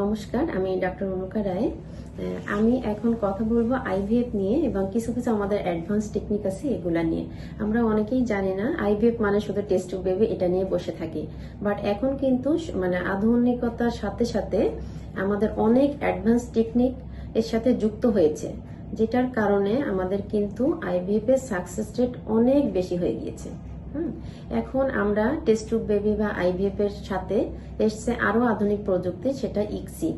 নমস্কার, আমি ডক্টর অনুকা রায়। আমি এখন কথা বলব আইভিএফ নিয়ে এবং কিছু কিছু আমাদের অ্যাডভান্স টেকনিক আছে এগুলা নিয়ে। আমরা অনেকেই জানি না, আইভিএফ মানে শুধু টেস্ট বেবি এটা নিয়ে বসে থাকি। বাট এখন কিন্তু মানে আধুনিকতার সাথে সাথে আমাদের অনেক অ্যাডভান্স টেকনিক এর সাথে যুক্ত হয়েছে, যেটার কারণে আমাদের কিন্তু আইভিএফ এর সাকসেস রেট অনেক বেশি হয়ে গিয়েছে। এখন আমরা টেস্ট টিউব বেবি বা আইভিএফ এর সাথে এসছে আরও আধুনিক প্রযুক্তি, সেটা ইক্সি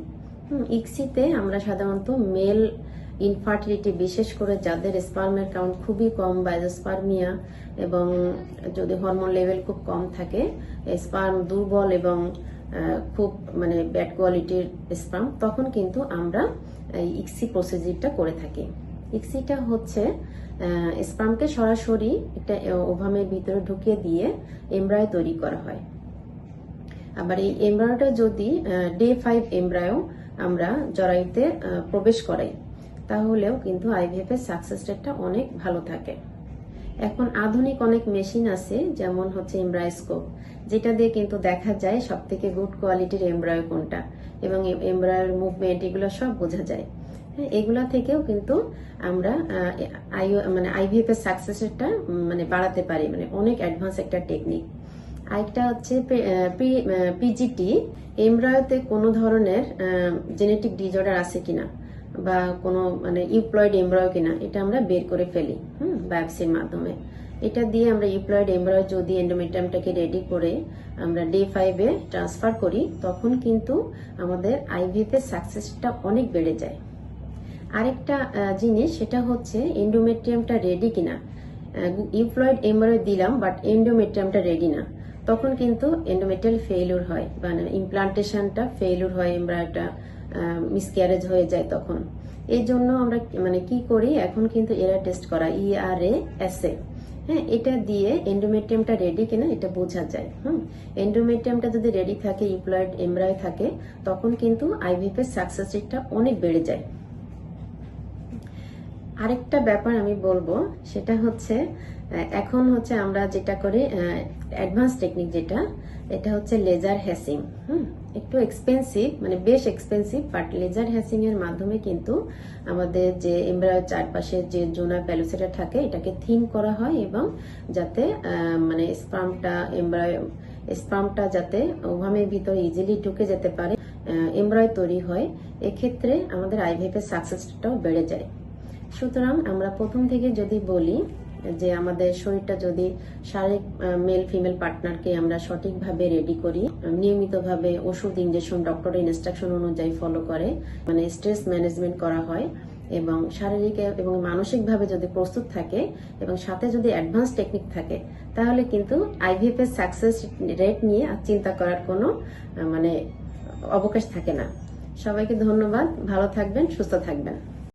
ইক্সিতে আমরা সাধারণত মেল ইনফার্টিলিটি বিশেষ করে যাদের স্পার্মের কাউন্ট খুবই কম বা স্পার্মিয়া এবং যদি হরমোন লেভেল খুব কম থাকে স্পার্ম দুর্বল এবং খুব মানে ব্যাড কোয়ালিটির স্পার্ম তখন কিন্তু আমরা ইক্সি প্রসিজিরটা করে থাকি। ইক্সিটা হচ্ছে স্পার্মকে সরাসরি একটা ওভামের ভিতরে ঢুকিয়ে দিয়ে এমব্রায় তৈরি করা হয়। আবার এই এমব্রায়োটা যদি ডে ফাইভ এমব্রায়ো আমরা জরায়ুতে আহ, প্রবেশ করাই তাহলেও কিন্তু আইভিএফ এর সাকসেস রেটটা অনেক ভালো থাকে। এখন আধুনিক অনেক মেশিন আছে যেমন হচ্ছে এমব্রায়োস্কোপ যেটা দিয়ে কিন্তু দেখা যায় সব থেকে গুড কোয়ালিটির এমব্রায়ো কোনটা এবং এমব্রায়োর মুভমেন্ট এগুলো সব বোঝা যায়। এগুলা থেকেও কিন্তু আমরা মানে আইভিএফ এর সাকসেসটা মানে বাড়াতে পারি। মানে অনেক অ্যাডভান্স একটা টেকনিক আরেকটা হচ্ছে পিজিটি এমব্রায়োতে কোনো ধরনের জেনেটিক ডিজর্ডার আছে কিনা? বা কোনো মানে ইউপ্লয়েড এমব্রয় কিনা? এটা আমরা বের করে ফেলি, হুম বায়োপসির মাধ্যমে। এটা দিয়ে আমরা ইউপ্লয়েড এমব্রয় যদি এন্ডোমেট্রামটাকে রেডি করে আমরা ডে ফাইভে ট্রান্সফার করি, তখন কিন্তু আমাদের আইভিএফ এর সাকসেসটা অনেক বেড়ে যায়। আরেকটা জিনিস, সেটা হচ্ছে এন্ডোমেট্রিয়ামটা রেডি কিনা। ইউপ্লয়েড এমব্রয় দিলাম বাট এন্ডোমেট্রিয়ামটা রেডি না। তখন কিন্তু এন্ডোমেট্রিয়াল ফেইলুর হয় মানে ইমপ্লান্টেশনটা ফেইলুর হয় এমব্রয়টা মিসক্যারেজ হয়ে যায় তখন। এই জন্য আমরা মানে কি করি, এখন কিন্তু এরা টেস্ট করা ই আর এ এস এ হ্যাঁ এটা দিয়ে এন্ডোমেট্রিয়ামটা রেডি কিনা, এটা বোঝা যায়। হুম এন্ডোমেট্রিয়ামটা যদি রেডি থাকে ইউপ্লয়েড এমব্রয় থাকে, তখন কিন্তু আইভিএফ এর সাকসেস রেটটা অনেক বেড়ে যায়। আরেকটা ব্যাপার আমি বলব, সেটা হচ্ছে এখন হচ্ছে আমরা যেটা করি অ্যাডভান্স টেকনিক যেটা, এটা হচ্ছে লেজার হ্যাসিং হুম? একটু এক্সপেন্সিভ মানে বেশ এক্সপেন্সিভ বাট লেজার হ্যাসিং এর মাধ্যমে কিন্তু আমাদের যে এমব্রায়োর চারপাশে যে জোনা প্যালোসেটা থাকে, এটাকে থিন করা হয় এবং যাতে মানে স্পার্মটা এমব্রয় স্পার্মটা যাতে ওভামের ভিতর ইজিলি ঢুকে যেতে পারে এমব্রয় তৈরি হয়, এক্ষেত্রে আমাদের আইভিএফ এর সাকসেসটাও বেড়ে যায়। সুতরাং আমরা প্রথম থেকে যদি বলি যে আমাদের শরীরটা যদি শারীরিক মেল ফিমেল পার্টনারকে আমরা সঠিকভাবে রেডি করি নিয়মিতভাবে ওষুধ ইনজেকশন ডক্টরের ইনস্ট্রাকশন অনুযায়ী ফলো করে মানে স্ট্রেস ম্যানেজমেন্ট করা হয় এবং শারীরিক এবং মানসিকভাবে যদি প্রস্তুত থাকে এবং সাথে যদি অ্যাডভান্স টেকনিক থাকে, তাহলে কিন্তু আইভিএফ এর সাকসেস রেট নিয়ে চিন্তা করার কোনো মানে অবকাশ থাকে না। সবাইকে ধন্যবাদ। ভালো থাকবেন, সুস্থ থাকবেন।